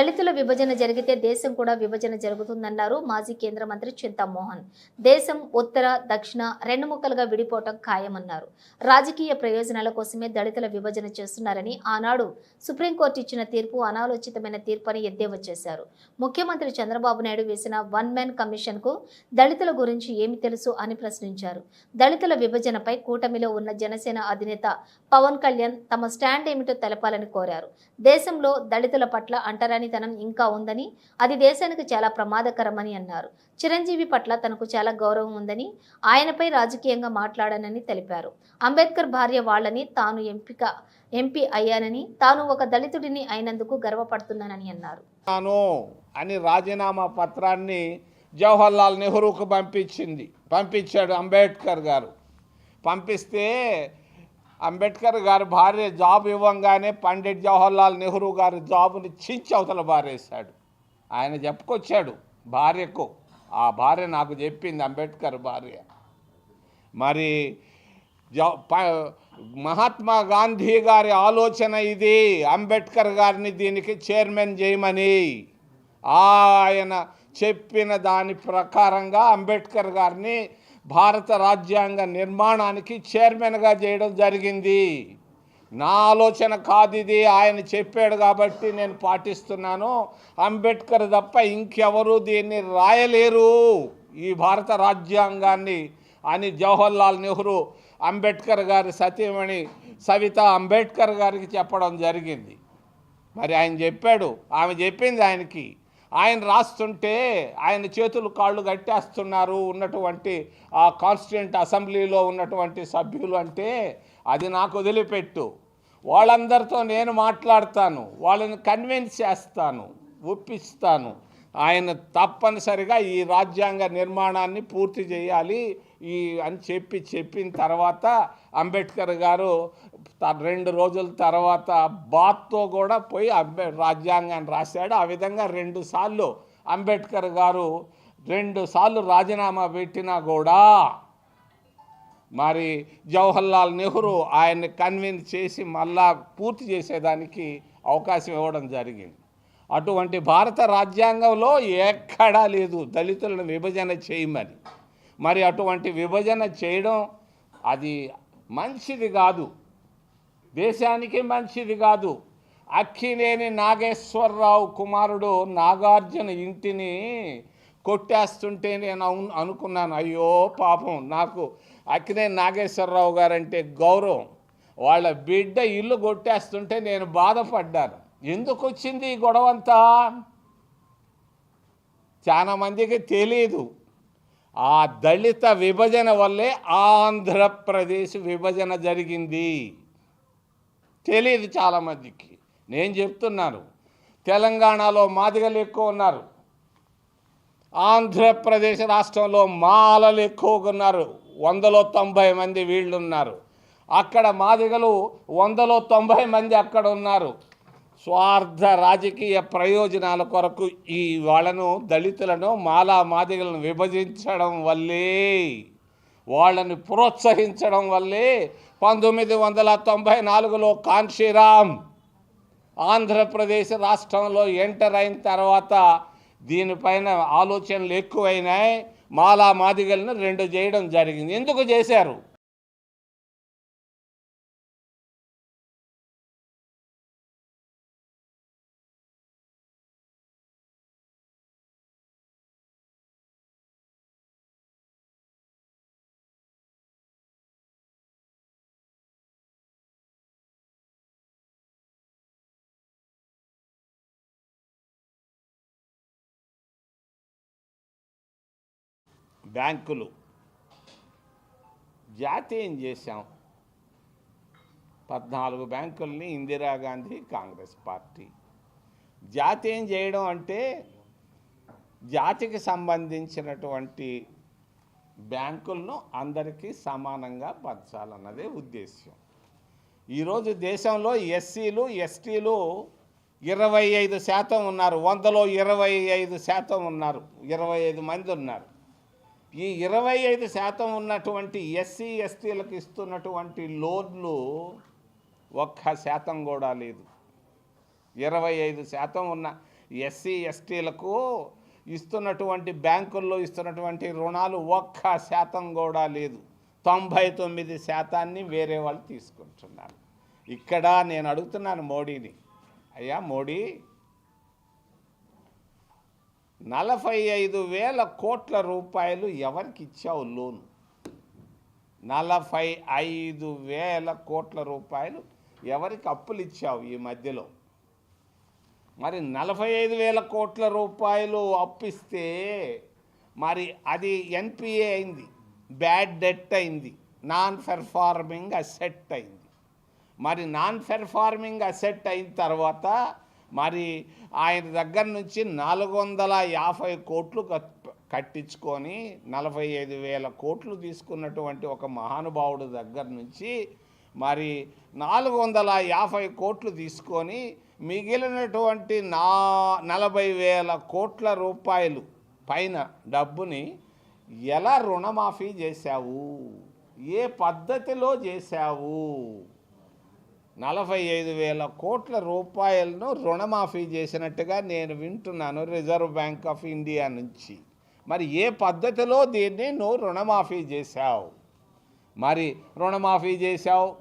దళితుల విభజన జరిగితే దేశం కూడా విభజన జరుగుతుందన్నారు మాజీ కేంద్ర మంత్రి చింతామోహన్ దేశం ఉత్తర దక్షిణ రెండు ముక్కలుగా విడిపోవటం ఖాయమన్నారు. రాజకీయ ప్రయోజనాల కోసమే దళితుల విభజన చేస్తున్నారని ఆనాడు సుప్రీంకోర్టు ఇచ్చిన తీర్పు అనాలోచితమైన తీర్పు అని ఎద్దేవా చేశారు. ముఖ్యమంత్రి చంద్రబాబు నాయుడు వేసిన వన్ మ్యాన్ కమిషన్కు దళితుల గురించి ఏమి తెలుసు అని ప్రశ్నించారు. దళితుల విభజనపై కూటమిలో ఉన్న జనసేన అధినేత పవన్ కళ్యాణ్ తమ స్టాండ్ ఏమిటో తెలపాలని కోరారు. దేశంలో దళితుల పట్ల అంటరానితనం ఇంకా ఉందని అది దేశానికి చాలా ప్రమాదకరమని అన్నారు. చిరంజీవి పట్ల తనకు చాలా గౌరవం ఉందని ఆయనపై రాజకీయంగా మాట్లాడానని తెలిపారు. అంబేద్కర్ భార్య వాళ్ళని తాను ఎంపిక ఎంపీ అయ్యానని తాను ఒక దళితుడిని అయినందుకు గర్వపడుతున్నానని అన్నారు. తాను అని రాజీనామా పత్రాన్ని జవహర్లాల్ నెహ్రూకు పంపించింది పంపించాడు అంబేద్కర్ గారు. పంపిస్తే అంబేద్కర్ గారి భార్య జాబ్ ఇవ్వంగానే పండిట్ జవహర్లాల్ నెహ్రూ గారి జాబుని చించి అవతల బారేశాడు ఆయన చెప్పుకొచ్చాడు భార్యకు ఆ భార్య నాకు చెప్పింది అంబేద్కర్ భార్య. మరి ప- మహాత్మా గాంధీ గారి ఆలోచన ఇది అంబేద్కర్ గారిని దీనికి చైర్మన్ చేయమని. ఆయన చెప్పిన దాని ప్రకారంగా అంబేద్కర్ గారిని భారత రాజ్యాంగ నిర్మాణానికి చైర్మన్గా చేయడం జరిగింది. నా ఆలోచన కాదు ఇది. ఆయన చెప్పాడు కాబట్టి నేను పాటిస్తున్నాను. అంబేద్కర్ తప్ప ఇంకెవరు దీన్ని రాయలేరు. ఈ భారత రాజ్యాంగాన్ని అని జవహర్లాల్ నెహ్రూ అంబేద్కర్ గారి సతీమణి సవిత అంబేద్కర్ గారికి చెప్పడం జరిగింది. మరి ఆయన చెప్పాడు ఆమె చెప్పింది ఆయనకి. ఆయన రాస్తుంటే ఆయన చేతులు కాళ్ళు కట్టేస్తున్నారు ఉన్నటువంటి ఆ కాన్స్టిట్యూంట్ అసెంబ్లీలో ఉన్నటువంటి సభ్యులు అంటే అది నాకు వదిలిపెట్టు. వాళ్ళందరితో నేను మాట్లాడతాను వాళ్ళని కన్విన్స్ చేస్తాను ఒప్పిస్తాను. ఆయన తప్పనిసరిగా ఈ రాజ్యాంగ నిర్మాణాన్ని పూర్తి చేయాలి ఈ అని చెప్పి చెప్పిన తర్వాత అంబేద్కర్ గారు రెండు రోజుల తర్వాత బాత్తో కూడా పోయి అంబే రాజ్యాంగాన్ని రాశాడు. ఆ విధంగా రెండు సార్లు అంబేద్కర్ గారు రెండు సార్లు రాజీనామా పెట్టినా కూడా మరి జవహర్లాల్ నెహ్రూ ఆయన్ని కన్విన్స్ చేసి మళ్ళా పూర్తి చేసేదానికి అవకాశం ఇవ్వడం జరిగింది. అటువంటి భారత రాజ్యాంగంలో ఎక్కడా లేదు దళితులను విభజన చేయమని. మరి అటువంటి విభజన చేయడం అది మంచిది కాదు. దేశానికి మంచిది కాదు. అక్కినేని నాగేశ్వరరావు కుమారుడు నాగార్జున ఇంటిని కొట్టేస్తుంటే నేను అను- అనుకున్నాను. అయ్యో పాపం నాకు అక్కినేని నాగేశ్వరరావు గారంటే గౌరవం. వాళ్ళ బిడ్డ ఇల్లు కొట్టేస్తుంటే నేను బాధపడ్డాను. ఎందుకు వచ్చింది ఈ గొడవంతా? చాలా మందికి తెలియదు ఆ దళిత విభజన వల్లే ఆంధ్రప్రదేశ్ విభజన జరిగింది. తెలియదు చాలామందికి నేను చెప్తున్నాను తెలంగాణలో మాదిగలు ఎక్కువ ఉన్నారు. ఆంధ్రప్రదేశ్ రాష్ట్రంలో మాలలు ఎక్కువగా ఉన్నారు. వందలో తొంభై మంది వీళ్ళు ఉన్నారు. అక్కడ మాదిగలు వందలో తొంభై మంది అక్కడ ఉన్నారు. స్వార్థ రాజకీయ ప్రయోజనాల కొరకు ఈ వాళ్ళను దళితులను మాలా మాదిగలను విభజించడం వల్లే వాళ్ళని ప్రోత్సహించడం వల్లే పంతొమ్మిది వందల తొంభై నాలుగులో కాన్షీరామ్ ఆంధ్రప్రదేశ్ రాష్ట్రంలో ఎంటర్ అయిన తర్వాత దీనిపైన ఆలోచనలు ఎక్కువైనాయి. మాలా మాదిగలను రెండు చేయడం జరిగింది. ఎందుకు చేశారు? బ్యాంకులు. జాతీయం చేశాం? పద్నాలుగు బ్యాంకుల్ని ఇందిరాగాంధీ కాంగ్రెస్ పార్టీ. జాతీయం చేయడం అంటే జాతికి సంబంధించినటువంటి బ్యాంకులను అందరికీ సమానంగా పంచాలన్నదే ఉద్దేశ్యం. ఈరోజు దేశంలో ఎస్సీలు ఎస్టీలు ఇరవై ఐదు శాతం ఉన్నారు. వందలో ఇరవై ఐదు శాతం ఉన్నారు. ఇరవై ఐదు మంది ఉన్నారు. ఈ ఇరవై ఐదు శాతం ఉన్నటువంటి ఎస్సీ ఎస్టీలకు ఇస్తున్నటువంటి లోన్లు ఒక్క శాతం కూడా లేదు. ఇరవై ఐదు శాతం ఉన్న ఎస్సీ ఎస్టీలకు ఇస్తున్నటువంటి బ్యాంకుల్లో ఇస్తున్నటువంటి రుణాలు ఒక్క శాతం కూడా లేదు. తొంభై తొమ్మిది శాతాన్ని వేరే వాళ్ళు తీసుకుంటున్నారు. ఇక్కడ నేను అడుగుతున్నాను మోడీని. అయ్యా మోడీ నలభై ఐదు వేల కోట్ల రూపాయలు ఎవరికి ఇచ్చావు లోన్? నలభై ఐదు వేల కోట్ల రూపాయలు ఎవరికి అప్పులు ఇచ్చావు ఈ మధ్యలో? మరి నలభై ఐదు వేల కోట్ల రూపాయలు అప్పిస్తే మరి అది ఎన్పిఏ అయింది బ్యాడ్ డెట్ అయింది నాన్ పెర్ఫార్మింగ్ అసెట్ అయింది. మరి నాన్ పెర్ఫార్మింగ్ అసెట్ అయిన తర్వాత మరి ఆయన దగ్గర నుంచి నాలుగు వందల యాభై కోట్లు కట్టించుకొని నలభై ఐదు వేల కోట్లు తీసుకున్నటువంటి ఒక మహానుభావుడు దగ్గర నుంచి మరి నాలుగు వందల యాభై కోట్లు తీసుకొని మిగిలినటువంటి నా నలభై వేల కోట్ల రూపాయలు పైన డబ్బుని ఎలా రుణమాఫీ చేశావు? ఏ పద్ధతిలో చేశావు? నలభై ఐదు వేల కోట్ల రూపాయలను రుణమాఫీ చేసినట్టుగా నేను వింటున్నాను రిజర్వ్ బ్యాంక్ ఆఫ్ ఇండియా నుంచి. మరి ఏ పద్ధతిలో దీన్ని నువ్వు రుణమాఫీ చేశావు? మరి రుణమాఫీ చేశావు?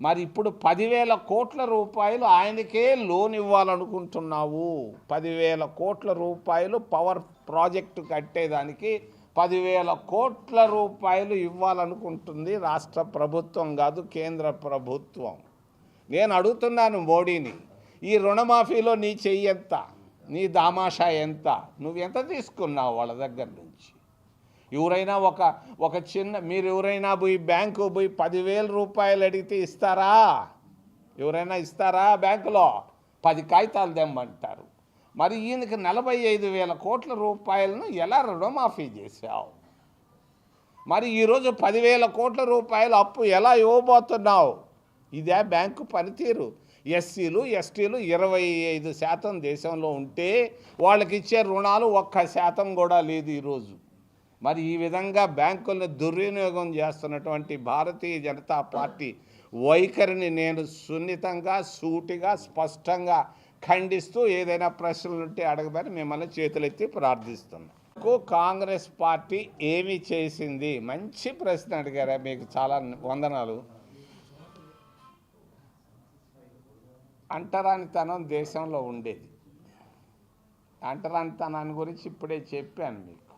మరి ఇప్పుడు పదివేల కోట్ల రూపాయలు ఆయనకే లోన్ ఇవ్వాలనుకుంటున్నావు? పదివేల కోట్ల రూపాయలు పవర్ ప్రాజెక్టు కట్టేదానికి పదివేల కోట్ల రూపాయలు ఇవ్వాలనుకుంటుంది రాష్ట్ర ప్రభుత్వం కాదు కేంద్ర ప్రభుత్వం. నేను అడుగుతున్నాను మోడీని ఈ రుణమాఫీలో నీ చెయ్యి ఎంత? నీ దామాషా ఎంత? నువ్వు ఎంత తీసుకున్నావు వాళ్ళ దగ్గర నుంచి? ఎవరైనా ఒక ఒక చిన్న మీరు ఎవరైనా పోయి బ్యాంకు పోయి పదివేల రూపాయలు అడిగితే ఇస్తారా? ఎవరైనా ఇస్తారా బ్యాంకులో? పది కాగితాలు తెమ్మంటారు. మరి ఈయనకి నలభై ఐదు వేల కోట్ల రూపాయలను ఎలా రుణమాఫీ చేశావు? మరి ఈరోజు పదివేల కోట్ల రూపాయల అప్పు ఎలా ఇవ్వబోతున్నావు? ఇదే బ్యాంకు పనితీరు. ఎస్సీలు ఎస్టీలు ఇరవై ఐదు శాతం దేశంలో ఉంటే వాళ్ళకి ఇచ్చే రుణాలు ఒక్క శాతం కూడా లేదు ఈరోజు. మరి ఈ విధంగా బ్యాంకులను దుర్వినియోగం చేస్తున్నటువంటి భారతీయ జనతా పార్టీ వైఖరిని నేను సున్నితంగా సూటిగా స్పష్టంగా ఖండిస్తూ ఏదైనా ప్రశ్నలు ఉంటే అడగమని మిమ్మల్ని చేతులెత్తి ప్రార్థిస్తున్నాను కాంగ్రెస్ పార్టీ ఏమి చేసింది? మంచి ప్రశ్న అడిగారా మీకు చాలా వందనాలు. అంటరానితనం దేశంలో ఉండేది. అంటరానితనాన్ని గురించి ఇప్పుడే చెప్పాను మీకు.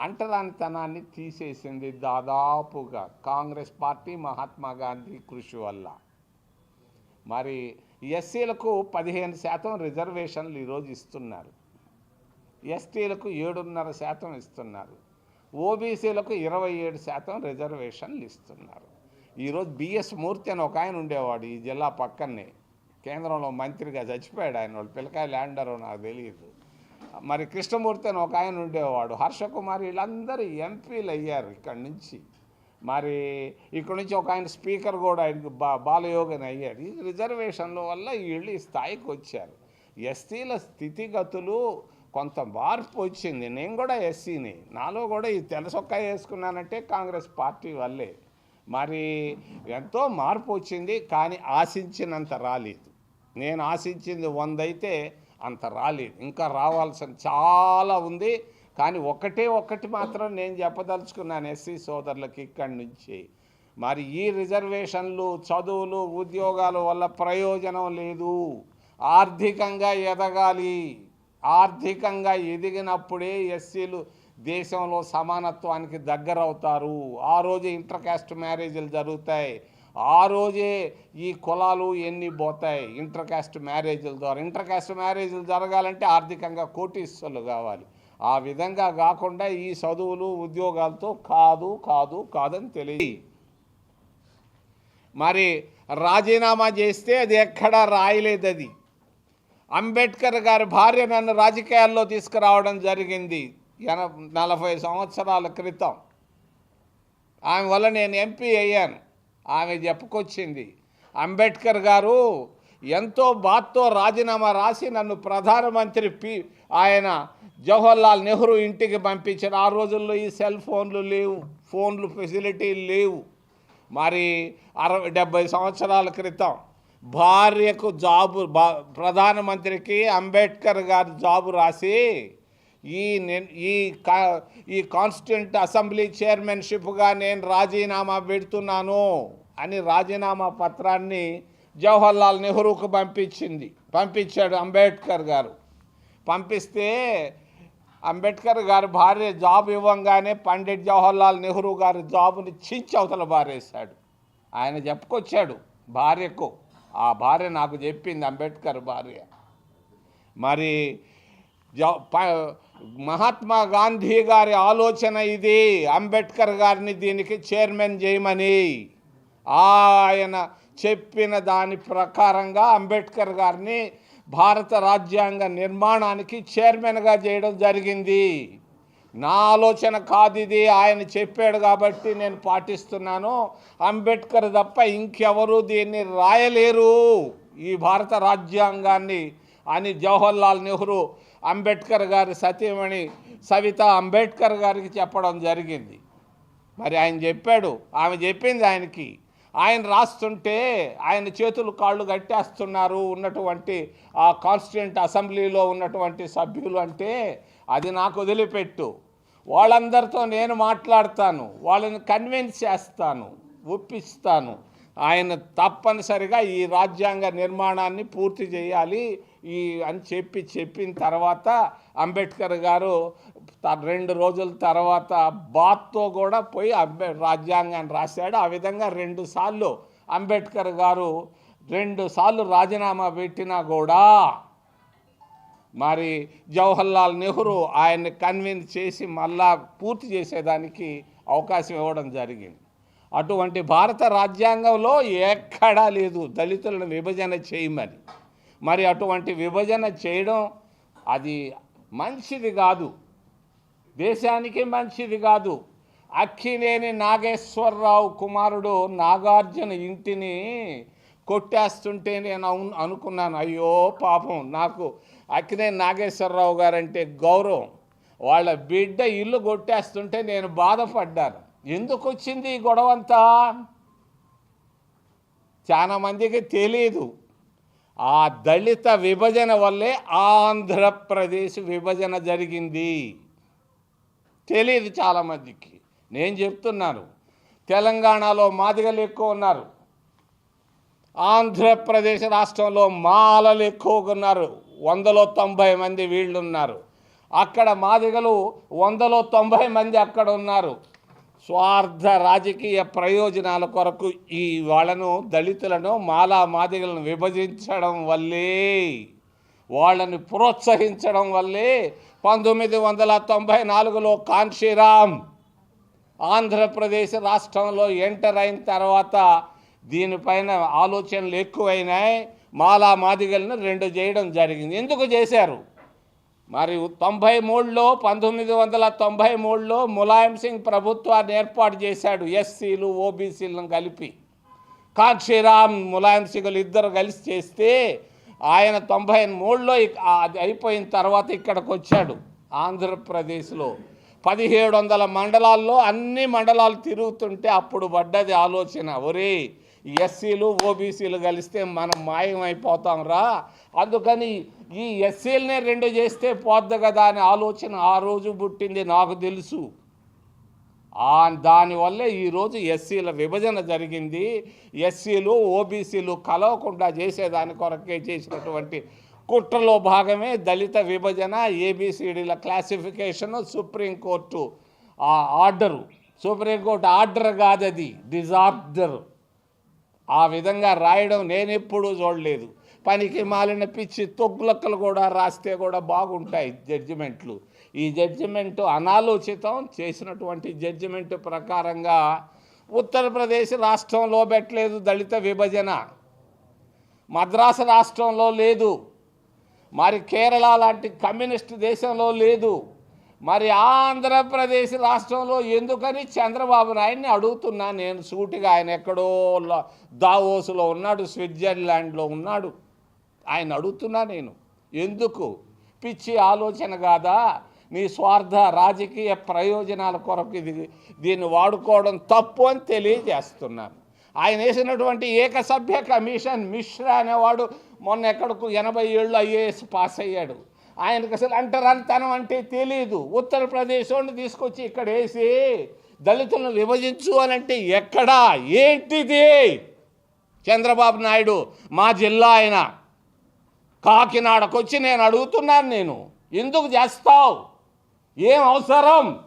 అంటరానితనాన్ని తీసేసింది దాదాపుగా కాంగ్రెస్ పార్టీ మహాత్మా గాంధీ కృషి వల్ల. మరి ఎస్సీలకు పదిహేను శాతం రిజర్వేషన్లు ఈరోజు ఇస్తున్నారు. ఎస్టీలకు ఏడున్నర శాతం ఇస్తున్నారు. ఓబీసీలకు ఇరవై ఏడు శాతం రిజర్వేషన్లు ఇస్తున్నారు. ఈరోజు బిఎస్ మూర్తి అని ఒక ఆయన ఉండేవాడు ఈ జిల్లా పక్కనే. కేంద్రంలో మంత్రిగా చచ్చిపోయాడు ఆయన వాళ్ళు పిల్లకాయ ల్యాండరో నాకు తెలియదు మరి కృష్ణమూర్తి అని ఒక ఆయన ఉండేవాడు. హర్షకుమార్ వీళ్ళందరూ ఎంపీలు అయ్యారు ఇక్కడి నుంచి. మరి ఇక్కడ నుంచి ఒక ఆయన స్పీకర్ కూడా ఆయనకు బా బాలయోగని అయ్యాడు. ఈ రిజర్వేషన్ల వల్ల వీళ్ళు ఈ స్థాయికి వచ్చారు. ఎస్సీల స్థితిగతులు కొంత మార్పు వచ్చింది. నేను కూడా ఎస్సీని. నాలో కూడా ఈ తెలసొక్క వేసుకున్నానంటే కాంగ్రెస్ పార్టీ వల్లే. మరి ఎంతో మార్పు వచ్చింది కానీ ఆశించినంత రాలేదు. నేను ఆశించింది వంద అయితే అంత రాలేదు. ఇంకా రావాల్సిన చాలా ఉంది. కానీ ఒకటే ఒకటి మాత్రం నేను చెప్పదలుచుకున్నాను ఎస్సీ సోదరులకి ఇక్కడి నుంచి. మరి ఈ రిజర్వేషన్లు చదువులు ఉద్యోగాల వల్ల ప్రయోజనం లేదు. ఆర్థికంగా ఎదగాలి. ఆర్థికంగా ఎదిగినప్పుడే ఎస్సీలు దేశంలో సమానత్వానికి దగ్గర అవుతారు ఆ రోజే ఇంటర్ కాస్ట్ మ్యారేజీలు జరుగుతాయి. ఆ రోజే ఈ కులాలు ఎన్ని పోతాయి ఇంటర్ కాస్ట్ మ్యారేజీల ద్వారా. ఇంటర్ కాస్ట్ మ్యారేజీలు జరగాలంటే ఆర్థికంగా కోటీశ్వర్లు కావాలి. ఆ విధంగా కాకుండా ఈ చదువులు ఉద్యోగాలతో కాదు కాదు కాదని తెలియదు. మరి రాజీనామా చేస్తే అది ఎక్కడా రాయలేదు అది. అంబేద్కర్ గారి భార్య నన్ను రాజకీయాల్లో తీసుకురావడం జరిగింది ఎన నలభై సంవత్సరాల క్రితం. ఆమె వల్ల నేను ఎంపీ అయ్యాను. ఆమె చెప్పుకొచ్చింది అంబేద్కర్ గారు ఎంతో బాత్తో రాజీనామా రాసి నన్ను ప్రధానమంత్రి పి ఆయన జవహర్లాల్ నెహ్రూ ఇంటికి పంపించారు. ఆ రోజుల్లో ఈ సెల్ ఫోన్లు లేవు ఫోన్లు ఫెసిలిటీలు లేవు. మరి అరవై డెబ్భై సంవత్సరాల క్రితం భార్యకు జాబు ప్రధానమంత్రికి అంబేద్కర్ గారు జాబు రాసి ఈ ఈ కా ఈ కాన్స్టిట్యూంట్ అసెంబ్లీ చైర్మన్షిప్గా నేను రాజీనామా పెడుతున్నాను అని రాజీనామా పత్రాన్ని జవహర్లాల్ నెహ్రూకు పంపించింది. పంపించాడు అంబేద్కర్ గారు. పంపిస్తే అంబేద్కర్ గారి భార్య జాబ్ ఇవ్వంగానే పండిట్ జవహర్లాల్ నెహ్రూ గారి జాబుని చించి అవతల బారేశాడు ఆయన చెప్పుకొచ్చాడు భార్యకు ఆ భార్య నాకు చెప్పింది అంబేద్కర్ భార్య. మరి జ- ప- మహాత్మా గాంధీ గారి ఆలోచన ఇది. అంబేద్కర్ గారిని దీనికి చైర్మన్ చేయమని. ఆయన చెప్పిన దాని ప్రకారంగా అంబేద్కర్ గారిని భారత రాజ్యాంగ నిర్మాణానికి చైర్మన్గా చేయడం జరిగింది. నా ఆలోచన కాదు ఇది. ఆయన చెప్పాడు కాబట్టి నేను పాటిస్తున్నాను. అంబేద్కర్ తప్ప ఇంకెవరు దీన్ని రాయలేరు. ఈ భారత రాజ్యాంగాన్ని అని జవహర్లాల్ నెహ్రూ అంబేద్కర్ గారి సతీమణి సవిత అంబేద్కర్ గారికి చెప్పడం జరిగింది. మరి ఆయన చెప్పాడు ఆమె చెప్పింది ఆయనకి. ఆయన రాస్తుంటే ఆయన చేతులు కాళ్ళు కట్టేస్తున్నారు ఉన్నటువంటి ఆ కాన్స్టిట్యూంట్ అసెంబ్లీలో ఉన్నటువంటి సభ్యులు అంటే అది నాకు వదిలిపెట్టు. వాళ్ళందరితో నేను మాట్లాడతాను. వాళ్ళని కన్విన్స్ చేస్తాను. ఒప్పిస్తాను. ఆయన తప్పనిసరిగా ఈ రాజ్యాంగ నిర్మాణాన్ని పూర్తి చేయాలి ఈ అని చెప్పి చెప్పిన తర్వాత అంబేద్కర్ గారు రెండు రోజుల తర్వాత బాత్తో కూడా పోయి అంబే రాజ్యాంగాన్ని రాశాడు. ఆ విధంగా రెండు సార్లు అంబేద్కర్ గారు రెండు సార్లు రాజీనామా పెట్టినా కూడా మరి జవహర్లాల్ నెహ్రూ ఆయన్ని కన్విన్స్ చేసి మళ్ళా పూర్తి చేసేదానికి అవకాశం ఇవ్వడం జరిగింది. అటువంటి భారత రాజ్యాంగంలో ఎక్కడా లేదు. దళితులను విభజన చేయమని. మరి అటువంటి విభజన చేయడం అది మంచిది కాదు. దేశానికి మంచిది కాదు. అక్కినేని నాగేశ్వరరావు కుమారుడు నాగార్జున ఇంటిని కొట్టేస్తుంటే నేను అను- అనుకున్నాను. అయ్యో పాపం నాకు అక్కినేని నాగేశ్వరరావు గారంటే గౌరవం. వాళ్ళ బిడ్డ ఇల్లు కొట్టేస్తుంటే నేను బాధపడ్డాను. ఎందుకు వచ్చింది ఈ గొడవంతా? చాలా మందికి తెలియదు ఆ దళిత విభజన వల్లే ఆంధ్రప్రదేశ్ విభజన జరిగింది. తెలియదు చాలామందికి నేను చెప్తున్నాను. తెలంగాణలో మాదిగలు ఎక్కువ ఉన్నారు. ఆంధ్రప్రదేశ్ రాష్ట్రంలో మాలలు ఎక్కువగా ఉన్నారు. వందలో తొంభై మంది వీళ్ళు ఉన్నారు అక్కడ మాదిగలు వందలో తొంభై మంది అక్కడ ఉన్నారు. స్వార్థ రాజకీయ ప్రయోజనాల కొరకు ఈ వాళ్ళను దళితులను మాలా మాదిగలను విభజించడం వల్లే వాళ్ళని ప్రోత్సహించడం వల్లే పంతొమ్మిది వందల తొంభై నాలుగులో కాన్షీరామ్ ఆంధ్రప్రదేశ్ రాష్ట్రంలో ఎంటర్ అయిన తర్వాత దీనిపైన ఆలోచనలు ఎక్కువైనాయి. మాలా మాదిగలను రెండు చేయడం జరిగింది. ఎందుకు చేశారు? మరి తొంభై మూడులో పంతొమ్మిది వందల తొంభై మూడులో ములాయం సింగ్ ప్రభుత్వాన్ని ఏర్పాటు చేశాడు ఎస్సీలు ఓబీసీలను కలిపి. కాక్షీరామ్ ములాయం సింగ్లు ఇద్దరు కలిసి చేస్తే ఆయన తొంభై మూడులో అది అయిపోయిన తర్వాత ఇక్కడికి వచ్చాడు ఆంధ్రప్రదేశ్లో. పదిహేడు వందల మండలాల్లో అన్ని మండలాలు తిరుగుతుంటే అప్పుడు పడ్డది ఆలోచన ఒరే ఎస్సీలు ఓబీసీలు కలిస్తే మనం మాయమైపోతాం రా అందుకని ఈ ఎస్సీలనే రెండు చేస్తే పోద్ది కదా అనే ఆలోచన ఆ రోజు పుట్టింది నాకు తెలుసు. దానివల్లే ఈరోజు ఎస్సీల విభజన జరిగింది. ఎస్సీలు ఓబీసీలు కలవకుండా చేసేదాని కొరకే చేసినటువంటి కుట్రలో భాగమే దళిత విభజన ఏబిసిడీల క్లాసిఫికేషన్ సుప్రీంకోర్టు ఆ ఆర్డరు. సుప్రీంకోర్టు ఆర్డర్ కాదది డిజార్డర్. ఆ విధంగా రాయడం నేనెప్పుడూ చూడలేదు. పనికి మాలిన పిచ్చి తొగ్గులక్కలు కూడా రాస్తే కూడా బాగుంటాయి జడ్జిమెంట్లు. ఈ జడ్జిమెంట్ అనాలోచితం చేసినటువంటి జడ్జిమెంట్ ప్రకారంగా ఉత్తరప్రదేశ్ రాష్ట్రంలో పెట్టలేదు దళిత విభజన. మద్రాసు రాష్ట్రంలో లేదు. మరి కేరళ లాంటి కమ్యూనిస్ట్ దేశంలో లేదు. మరి ఆంధ్రప్రదేశ్ రాష్ట్రంలో ఎందుకని చంద్రబాబు నాయుడిని అడుగుతున్నా నేను సూటిగా ఆయన ఎక్కడో దావోసులో ఉన్నాడు స్విట్జర్లాండ్లో ఉన్నాడు. ఆయన అడుగుతున్నా నేను. ఎందుకు? పిచ్చి ఆలోచన కాదా? నీ స్వార్థ రాజకీయ ప్రయోజనాల కొరకు ఇది దీన్ని వాడుకోవడం తప్పు అని తెలియజేస్తున్నాను. ఆయన వేసినటువంటి ఏకసభ్య కమిషన్ మిశ్రా అనేవాడు మొన్న ఎక్కడకు ఎనభై ఏళ్ళు ఐఏఎస్ పాస్ అయ్యాడు. ఆయనకు అసలు అంటరానితనం అంటే తెలియదు ఉత్తరప్రదేశ్ వాడిని తీసుకొచ్చి ఇక్కడ వేసి దళితులను విభజించు అని అంటే ఎక్కడా? ఏంటిది? చంద్రబాబు నాయుడు మా జిల్లా ఆయన. కాకినాడకు వచ్చి నేను అడుగుతున్నాను నేను. ఎందుకు చేస్తావు? ఏం అవసరం?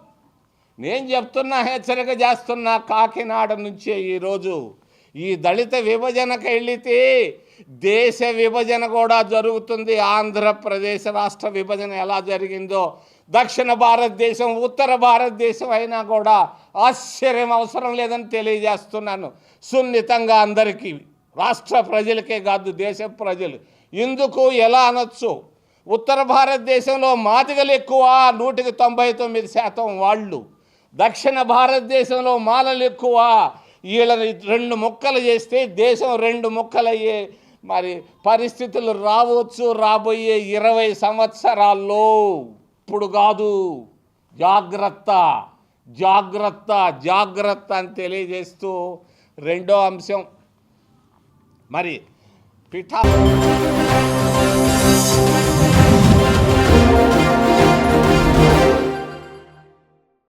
నేను చెప్తున్నా హెచ్చరిక చేస్తున్నా కాకినాడ నుంచే ఈరోజు ఈ దళిత విభజనకు వెళితే దేశ విభజన కూడా జరుగుతుంది. ఆంధ్రప్రదేశ్ రాష్ట్ర విభజన ఎలా జరిగిందో దక్షిణ భారతదేశం ఉత్తర భారతదేశం అయినా కూడా ఆశ్చర్యం అవసరం లేదని తెలియజేస్తున్నాను. సున్నితంగా అందరికీ రాష్ట్ర ప్రజలకే కాదు దేశ ప్రజలు. ఎందుకు ఎలా అనొచ్చు? ఉత్తర భారతదేశంలో మాదిగలు ఎక్కువ నూటికి తొంభై తొమ్మిది శాతం వాళ్ళు. దక్షిణ భారతదేశంలో మాలలు ఎక్కువ వీళ్ళని రెండు ముక్కలు చేస్తే దేశం రెండు ముక్కలయ్యే మరి పరిస్థితులు రావచ్చు రాబోయే ఇరవై సంవత్సరాల్లో. ఇప్పుడు కాదు. జాగ్రత్త జాగ్రత్త జాగ్రత్త అని తెలియజేస్తూ రెండో అంశం. మరి పిఠా